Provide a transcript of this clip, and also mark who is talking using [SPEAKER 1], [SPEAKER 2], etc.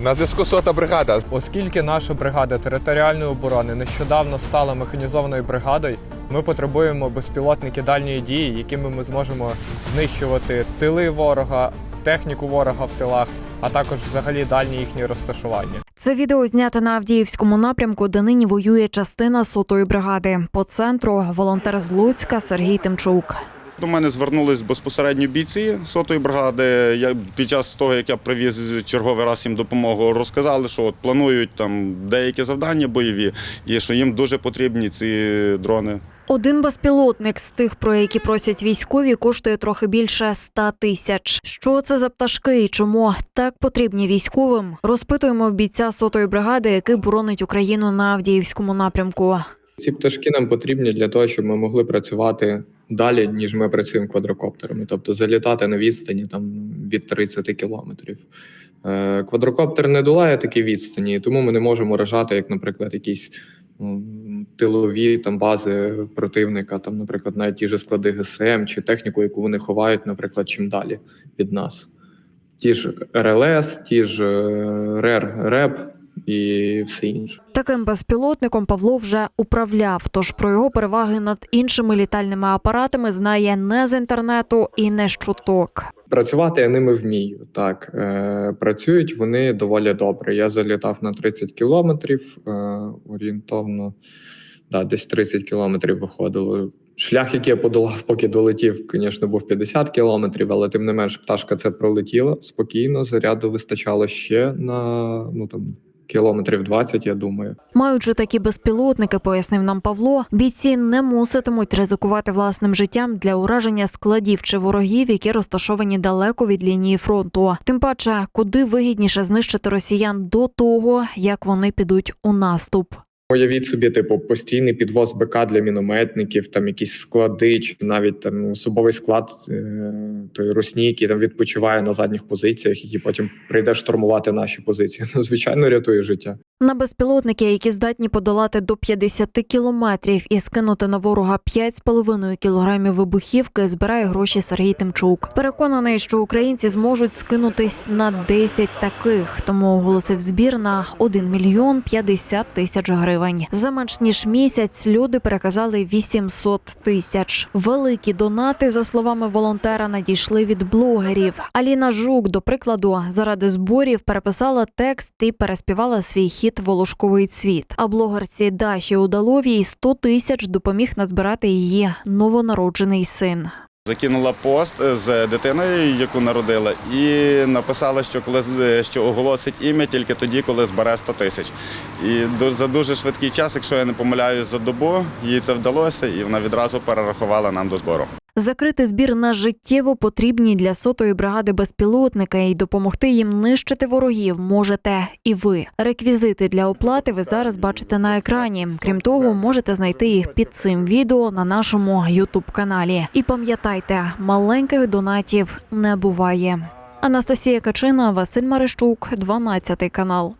[SPEAKER 1] На зв'язку сота бригада.
[SPEAKER 2] Оскільки наша бригада територіальної оборони нещодавно стала механізованою бригадою, ми потребуємо безпілотники дальньої дії, якими ми зможемо знищувати тили ворога, техніку ворога в тилах, а також взагалі дальні їхні розташування.
[SPEAKER 3] Це відео знято на Авдіївському напрямку, де нині воює частина сотої бригади. По центру волонтер з Луцька Сергій Тимчук.
[SPEAKER 4] До мене звернулись безпосередньо бійці сотої бригади. Я під час того, як я привіз черговий раз їм допомогу, розказали, що от планують там деякі завдання бойові, і що їм дуже потрібні ці дрони.
[SPEAKER 3] Один безпілотник з тих, про які просять військові, коштує трохи більше 100 тисяч. Що це за пташки і чому так потрібні військовим? Розпитуємо в бійця сотої бригади, який боронить Україну на Авдіївському напрямку.
[SPEAKER 5] Ці пташки нам потрібні для того, щоб ми могли працювати далі, ніж ми працюємо квадрокоптерами, тобто залітати на відстані там від 30 кілометрів. Е, Квадрокоптер не долає такі відстані, тому ми не можемо вражати, як, наприклад, якісь м, тилові там бази противника, там, наприклад, навіть ті ж склади ГСМ чи техніку, яку вони ховають, наприклад, чим далі від нас. Ті ж РЛС, ті ж РЕР, РЕП і все інше.
[SPEAKER 3] Таким безпілотником Павло вже управляв, тож про його переваги над іншими літальними апаратами знає не з інтернету і не з чуток.
[SPEAKER 5] Працювати я ними вмію. Так е, працюють вони доволі добре. Я залітав на 30 кілометрів е, орієнтовно, да, десь 30 кілометрів виходило. Шлях, який я подолав, поки долетів, звісно, був 50 кілометрів, але тим не менш пташка це пролетіла спокійно. Заряду вистачало ще на ну там кілометрів 20, я думаю.
[SPEAKER 3] Маючи такі безпілотники, пояснив нам Павло, бійці не муситимуть ризикувати власним життям для ураження складів чи ворогів, які розташовані далеко від лінії фронту. Тим паче, куди вигідніше знищити росіян до того, як вони підуть у наступ.
[SPEAKER 5] Уявіть собі, типу, постійний підвоз БК для мінометників, там якісь склади, чи навіть там особовий склад е, той русні, який там відпочиває на задніх позиціях, який потім прийде штурмувати наші позиції. Ну, звичайно, рятує життя.
[SPEAKER 3] На безпілотники, які здатні подолати до 50 кілометрів і скинути на ворога 5,5 кілограмів вибухівки, збирає гроші Сергій Тимчук. Переконаний, що українці зможуть скинутись на 10 таких, тому оголосив збір на 1 мільйон 50 тисяч гривень. За менш ніж місяць люди переказали 800 тисяч. Великі донати, за словами волонтера, надійшли від блогерів. Аліна Жук, до прикладу, заради зборів переписала текст і переспівала свій хіт Волошковий цвіт. А блогерці Даші Удаловій 100 тисяч допоміг назбирати її новонароджений син.
[SPEAKER 4] Закинула пост е, з дитиною, яку народила, і написала, що коли з- що оголосить ім'я тільки тоді, коли збере 100 тисяч. І за дуже швидкий час, якщо я не помиляюсь, за добу їй це вдалося, і вона відразу перерахувала нам до збору.
[SPEAKER 3] Закрити збір на життєво потрібні для сотої бригади безпілотника і допомогти їм нищити ворогів можете і ви. Реквізити для оплати ви зараз бачите на екрані. Крім того, можете знайти їх під цим відео на нашому Ютуб каналі. І пам'ятайте, маленьких донатів не буває. Анастасія Качина, Василь Марищук, 12 канал.